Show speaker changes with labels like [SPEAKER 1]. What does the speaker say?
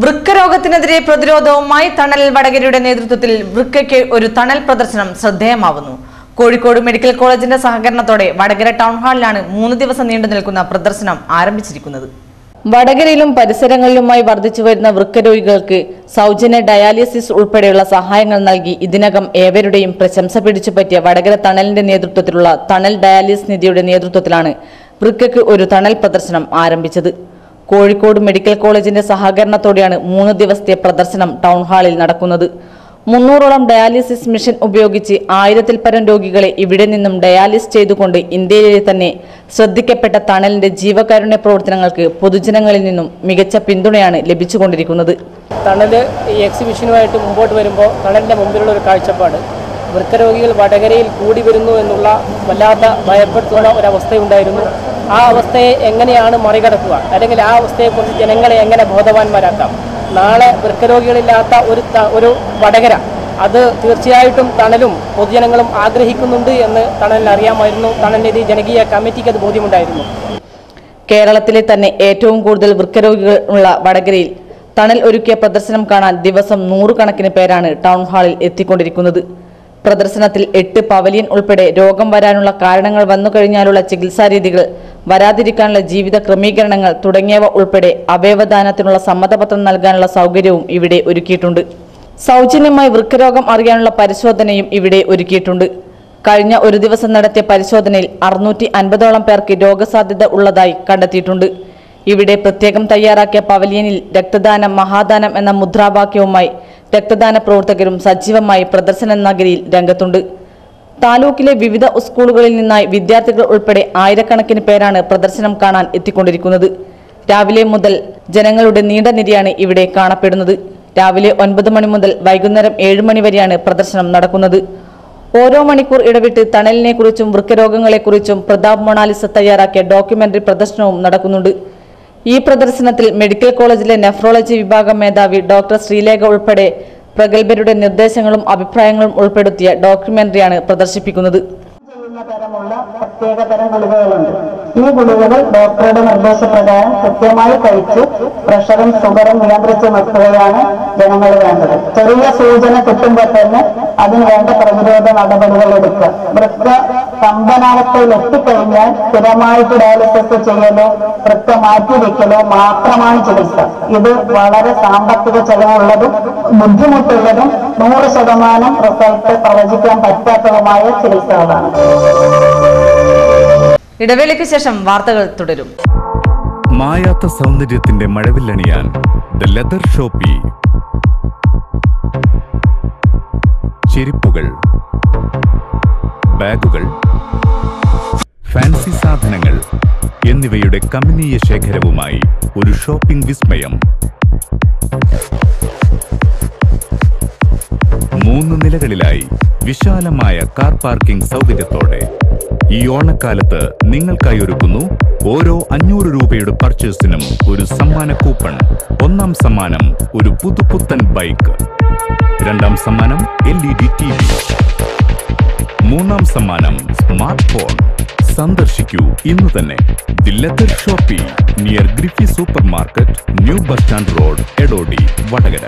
[SPEAKER 1] വൃക്കരോഗത്തിനെതിരെ പ്രതിരോധവുമായി തണൽ വടകരയുടെ നേതൃത്വത്തിൽ വൃക്കയ്ക്ക് ഒരു തണൽ പ്രദർശനം ശ്രദ്ധേയമാവുന്നു. കോഴിക്കോട് മെഡിക്കൽ കോളേജിന്റെ സഹകരണത്തോടെ വടകര ടൗൺ ഹാളിലാണ് മൂന്ന് ദിവസം നീണ്ടു നിൽക്കുന്ന പ്രദർശനം ആരംഭിച്ചിരിക്കുന്നത്. വടകരയിലും പരിസരങ്ങളിലുമായി വർദ്ധിച്ചു വരുന്ന വൃക്കരോഗികൾക്ക് സൗജന്യ ഡയാലിസിസ് ഉൾപ്പെടെയുള്ള സഹായങ്ങൾ നൽകി ഇതിനകം ഏവരുടെയും പ്രശംസ പിടിച്ചുപറ്റിയ വടകര തണലിന്റെ നേതൃത്വത്തിലുള്ള തണൽ ഡയാലിസിസ് നിധിയുടെ നേതൃത്വത്തിലാണ് വൃക്കയ്ക്ക് ഒരു തണൽ പ്രദർശനം ആരംഭിച്ചത്. കോഴിക്കോട് മെഡിക്കൽ കോളേജിന്റെ സഹകരണത്തോടെയാണ് മൂന്ന് ദിവസത്തെ പ്രദർശനം ടൗൺ ഹാളിൽ നടക്കുന്നത്. മുന്നൂറോളം ഡയാലിസിസ് മെഷീൻ ഉപയോഗിച്ച് ആയിരത്തിൽ പരം രോഗികളെ ഇവിടെ നിന്നും ഡയാലിസ് ചെയ്തുകൊണ്ട് ഇന്ത്യയിലെ തന്നെ ശ്രദ്ധിക്കപ്പെട്ട തണലിന്റെ ജീവകാരുണ്യ പ്രവർത്തനങ്ങൾക്ക് പൊതുജനങ്ങളിൽ നിന്നും മികച്ച പിന്തുണയാണ് ലഭിച്ചുകൊണ്ടിരിക്കുന്നത്.
[SPEAKER 2] തണൽ ഈ എക്സിബിഷനുമായിട്ട് മുമ്പോട്ട് വരുമ്പോൾ തണലിന്റെ മുമ്പിലുള്ള ഒരു കാഴ്ചപ്പാട്. വൃക്കരോഗികൾ വടകരയിൽ കൂടി വരുന്നു എന്നുള്ള വല്ലാത്ത ഭയപ്പെടുത്തുന്ന ഒരവസ്ഥയുണ്ടായിരുന്നു. ആ അവസ്ഥയെ എങ്ങനെയാണ് മറികടക്കുക? അല്ലെങ്കിൽ ആ അവസ്ഥയെക്കുറിച്ച് ജനങ്ങളെ എങ്ങനെ ബോധവാന്മാരാക്കാം? നാളെ വൃക്കരോഗികളില്ലാത്ത ഒരു ഒരു വടകര. അത് തീർച്ചയായിട്ടും തണലും പൊതുജനങ്ങളും ആഗ്രഹിക്കുന്നുണ്ട് എന്ന് തണലിന് അറിയാമായിരുന്നു. തണലിന്റെ ജനകീയ കമ്മിറ്റിക്ക് അത് ബോധ്യമുണ്ടായിരുന്നു.
[SPEAKER 1] കേരളത്തിലെ തന്നെ ഏറ്റവും കൂടുതൽ വൃക്കരോഗികൾ ഉള്ള വടകരയിൽ തണൽ ഒരുക്കിയ പ്രദർശനം കാണാൻ ദിവസം നൂറുകണക്കിന് പേരാണ് ടൗൺ ഹാളിൽ എത്തിക്കൊണ്ടിരിക്കുന്നത്. പ്രദർശനത്തിൽ എട്ട് പവലിയൻ ഉൾപ്പെടെ രോഗം വരാനുള്ള കാരണങ്ങൾ വന്നുകഴിഞ്ഞാലുള്ള ചികിത്സാരീതികൾ ചികിത്സാ രീതികൾ വരാതിരിക്കാനുള്ള ജീവിത ക്രമീകരണങ്ങൾ തുടങ്ങിയവ ഉൾപ്പെടെ അവയവദാനത്തിനുള്ള സമ്മതപത്രം നൽകാനുള്ള സൗകര്യവും ഇവിടെ ഒരുക്കിയിട്ടുണ്ട്. സൗജന്യമായി വൃക്കരോഗം അറിയാനുള്ള പരിശോധനയും ഇവിടെ ഒരുക്കിയിട്ടുണ്ട്. കഴിഞ്ഞ ഒരു ദിവസം നടത്തിയ പരിശോധനയിൽ അറുന്നൂറ്റി അൻപതോളം പേർക്ക് രോഗസാധ്യത ഉള്ളതായി കണ്ടെത്തിയിട്ടുണ്ട്. ഇവിടെ പ്രത്യേകം തയ്യാറാക്കിയ പവലിയനിൽ രക്തദാനം മഹാദാനം എന്ന മുദ്രാവാക്യവുമായി രക്തദാന പ്രവർത്തകരും സജീവമായി പ്രദർശന നഗരിയിൽ രംഗത്തുണ്ട്. താലൂക്കിലെ വിവിധ സ്കൂളുകളിൽ നിന്നായി വിദ്യാർത്ഥികൾ ഉൾപ്പെടെ ആയിരക്കണക്കിന് പേരാണ് പ്രദർശനം കാണാൻ എത്തിക്കൊണ്ടിരിക്കുന്നത്. രാവിലെ മുതൽ ജനങ്ങളുടെ നീണ്ട നിരയാണ് ഇവിടെ കാണപ്പെടുന്നത്. രാവിലെ ഒൻപത് മണി മുതൽ വൈകുന്നേരം ഏഴ് മണി വരെയാണ് പ്രദർശനം നടക്കുന്നത്. ഓരോ മണിക്കൂർ ഇടവിട്ട് തണലിനെക്കുറിച്ചും വൃക്കരോഗങ്ങളെക്കുറിച്ചും പ്രതാപ് മൊണാലിസ തയ്യാറാക്കിയ ഡോക്യുമെന്ററി പ്രദർശനവും നടക്കുന്നുണ്ട്. ഈ പ്രദർശനത്തിൽ മെഡിക്കൽ കോളേജിലെ നെഫ്രോളജി വിഭാഗം മേധാവി ഡോക്ടർ ശ്രീലേഖ ഉൾപ്പെടെ പ്രഗത്ഭരുടെ നിർദ്ദേശങ്ങളും അഭിപ്രായങ്ങളും ഉൾപ്പെടുത്തിയ ഡോക്യുമെന്ററിയാണ് പ്രദർശിപ്പിക്കുന്നത്.
[SPEAKER 3] ചെയ്യുന്ന തരമുള്ള പ്രത്യേക തരം ഗുളികകളുണ്ട്. ഈ ഗുളികകൾ ഡോക്ടറുടെ നിർദ്ദേശപ്രകാരം കൃത്യമായി കഴിച്ച് പ്രഷറും ഷുഗറും നിയന്ത്രിച്ച് നിർത്തുകയാണ് ജനങ്ങൾ വേണ്ടത്. ചെറിയ സൂചന കിട്ടുമ്പോൾ തന്നെ അതിന് വേണ്ട പ്രതിരോധ നടപടികൾ എടുക്കുക. വൃക്ക സ്തംഭനാവസ്ഥയിൽ എത്തിക്കഴിഞ്ഞാൽ സ്ഥിരമായിട്ട് ഡയാലിസിസ് ചെയ്യലോ വൃക്ക മാറ്റി വെക്കലോ മാത്രമാണ് ചികിത്സ. ഇത് വളരെ സാമ്പത്തിക ചെലവുള്ളതും ബുദ്ധിമുട്ടുള്ളതും നൂറ് ശതമാനം റിസൾട്ട് പ്രവചിക്കാൻ പറ്റാത്തതുമായ ചികിത്സകളാണ്.
[SPEAKER 1] ഇടവേളയ്ക്ക് ശേഷം വാർത്തകൾ തുടരും.
[SPEAKER 4] മായാത്ത സൗന്ദര്യത്തിന്റെ മഴവില്ലണിയാൻ ദ ലെതർ ഷോപ്പി ചെരിപ്പുകൾ ബാഗുകൾ ഫാൻസി സാധനങ്ങൾ എന്നിവയുടെ കമനീയ ശേഖരവുമായി ഒരു ഷോപ്പിംഗ് വിസ്മയം. മൂന്ന് നിലകളിലായി വിശാലമായ കാർ പാർക്കിംഗ് സൗകര്യത്തോടെ ഈ ഓണക്കാലത്ത് നിങ്ങൾക്കായി ഒരുക്കുന്നു ഓരോ അഞ്ഞൂറ് രൂപയുടെ പർച്ചേസിനും ഒരു സമ്മാന കൂപ്പൺ ഒന്നാം സമ്മാനം ഒരു പുതുപുത്തൻ ബൈക്ക്. രണ്ടാം സമ്മാനം L E D T V. മൂന്നാം സമ്മാനം സ്മാർട്ട് ഫോൺ. സന്ദർശിക്കൂ. ഇന്ന് തന്നെ the leather shoppe near ഗ്രിഫി super market new bus stand road Edodi Vadakara.